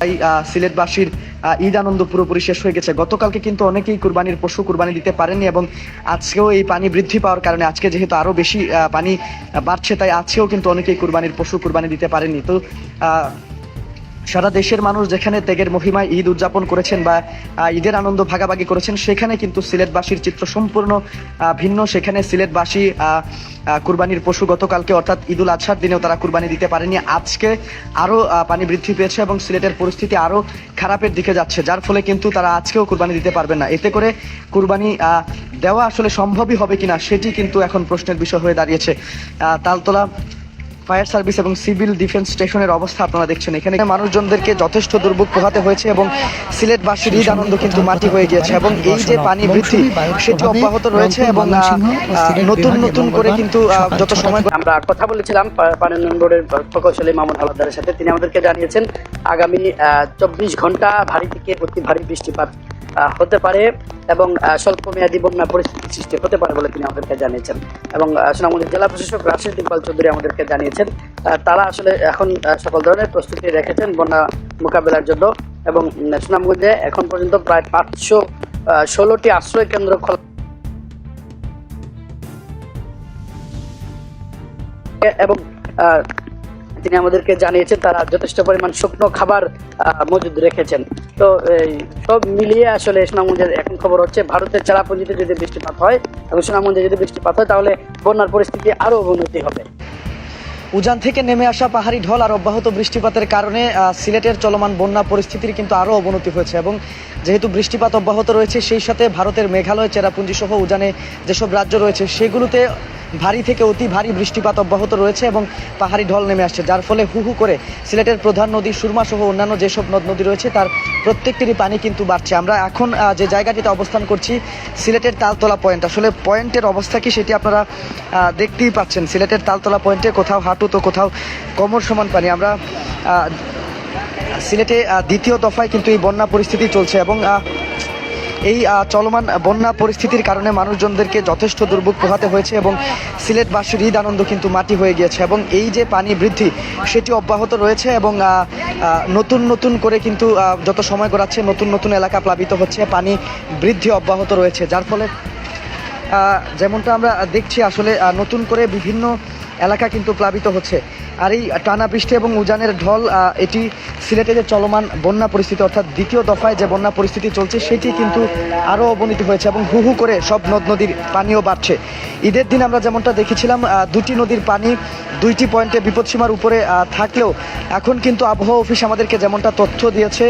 তাই সিলেটবাসীর ঈদ আনন্দ পুরোপুরি শেষ হয়ে গেছে। গতকালকে কিন্তু অনেকেই কুরবানির পশু কুরবানি দিতে পারেননি এবং আজকেও এই পানি বৃদ্ধি পাওয়ার কারণে আজকে যেহেতু আরও বেশি পানি বাড়ছে, তাই আজকেও কিন্তু অনেকেই কুরবানির পশু কুরবানি দিতে পারেননি। তো সারা দেশের মানুষ যেখানে ত্যাগের মহিমায় ঈদ উদযাপন করেছেন বা ঈদের আনন্দ ভাগাভাগি করেছেন, সেখানে কিন্তু সিলেটবাসীর চিত্র সম্পূর্ণ ভিন্ন। সেখানে সিলেটবাসী কুরবানির পশু গতকালকে অর্থাৎ ঈদুল আজহার দিনেও তারা কুরবানি দিতে পারেনি। আজকে আরও পানি বৃদ্ধি পেয়েছে এবং সিলেটের পরিস্থিতি আরও খারাপের দিকে যাচ্ছে, যার ফলে কিন্তু তারা আজকেও কুরবানি দিতে পারবেন না। এতে করে কুরবানি দেওয়া আসলে সম্ভবই হবে কিনা সেটি কিন্তু এখন প্রশ্নের বিষয় হয়ে দাঁড়িয়েছে। তালতলা ফায়ার সার্ভিস এবং সিভিল ডিফেন্স স্টেশনের অবস্থা আপনারা দেখছেন এখানে। মানুষজনদেরকে যথেষ্ট দুর্ভোগ পোহাতে হয়েছে এবং সিলেটবাসীর ঈদ আনন্দ কিন্তু মাটি হয়ে গিয়েছে এবং এই যে পানি বৃদ্ধি, সেটি অব্যাহত রয়েছে এবং নতুন নতুন করে কিন্তু যত সময় আমরা কথা বলেছিলাম পানি বোর্ডের প্রকৌশলী মামুন হালাদারের সাথে। তিনি আমাদেরকে জানিয়েছেন, আগামী চব্বিশ ঘণ্টা ভারী থেকে অতি ভারী বৃষ্টিপাত হতে পারে এবং স্বল্প মেয়াদী বন্যা পরিস্থিতি সৃষ্টি হতে পারে বলে তিনি আমাদেরকে জানিয়েছেন। এবং সুনামগঞ্জ জেলা প্রশাসক রাশিদ ইকবাল চৌধুরী আমাদেরকে জানিয়েছেন তারা আসলে এখন সকল ধরনের প্রস্তুতি রেখেছেন বন্যা মোকাবেলার জন্য এবং সুনামগঞ্জে এখন পর্যন্ত প্রায় পাঁচশো ষোলোটি আশ্রয় কেন্দ্র খোলা এবং তিনি আমাদেরকে জানিয়েছেন, তারা যথেষ্ট পরিমাণ শুকনো খাবার মজুদ রেখেছেন। তো, এই সব মিলিয়ে আসলে সুনামগঞ্জের এখন খবর হচ্ছে, ভারতের চেরাপুঞ্জিতে যদি বৃষ্টিপাত হয়, এবং সুনামগঞ্জে যদি বৃষ্টিপাত হয়, তাহলে বন্যার পরিস্থিতি আরও অবনতি হবে। উজান থেকে নেমে আসা পাহাড়ি ঢল আর অব্যাহত বৃষ্টিপাতের কারণে সিলেটের চলমান বন্যা পরিস্থিতির কিন্তু আরও অবনতি হয়েছে এবং যেহেতু বৃষ্টিপাত অব্যাহত রয়েছে, সেই সাথে ভারতের মেঘালয়, চেরাপুঞ্জি সহ উজানে যেসব রাজ্য রয়েছে, সেগুলোতে ভারী থেকে অতি ভারী বৃষ্টিপাত অব্যাহত রয়েছে এবং পাহাড়ি ঢল নেমে আসছে, যার ফলে হু হু করে সিলেটের প্রধান নদী সুরমা সহ অন্যান্য যেসব নদ নদী রয়েছে, তার প্রত্যেকটিরই পানি কিন্তু বাড়ছে। আমরা এখন যে জায়গাটিতে অবস্থান করছি, সিলেটের তালতলা পয়েন্ট। আসলে পয়েন্টের অবস্থা কি সেটি আপনারা দেখতেই পাচ্ছেন। সিলেটের তালতলা পয়েন্টে কোথাও হাঁটু তো কোথাও কোমর সমান পানি। আমরা সিলেটে দ্বিতীয় দফায় কিন্তু এই বন্যা পরিস্থিতি চলছে এবং এই চলমান বন্যা পরিস্থিতির কারণে মানুষজনদেরকে যথেষ্ট দুর্ভোগ পোহাতে হয়েছে এবং সিলেটবাসীর ঈদ আনন্দ কিন্তু মাটি হয়ে গিয়েছে এবং এই যে পানি বৃদ্ধি, সেটি অব্যাহত রয়েছে এবং নতুন নতুন করে কিন্তু যত সময় গড়াচ্ছে, নতুন নতুন এলাকা প্লাবিত হচ্ছে, পানি বৃদ্ধি অব্যাহত রয়েছে। যার ফলে যেমনটা আমরা দেখছি আসলে নতুন করে বিভিন্ন এলাকা কিন্তু প্লাবিত হচ্ছে। আর এই টানা বৃষ্টি এবং উজানের ঢল এটি সিলেটে যে চলমান বন্যা পরিস্থিতি, অর্থাৎ দ্বিতীয় দফায় যে বন্যা পরিস্থিতি চলছে, সেটি কিন্তু আরও অবনতি হয়েছে এবং হু হু করে সব নদ নদীর পানিও বাড়ছে। ঈদের দিন আমরা যেমনটা দেখেছিলাম দুটি নদীর পানি দুইটি পয়েন্টে বিপদসীমার উপরে থাকলেও এখন কিন্তু আবহাওয়া অফিস আমাদেরকে যেমনটা তথ্য দিয়েছে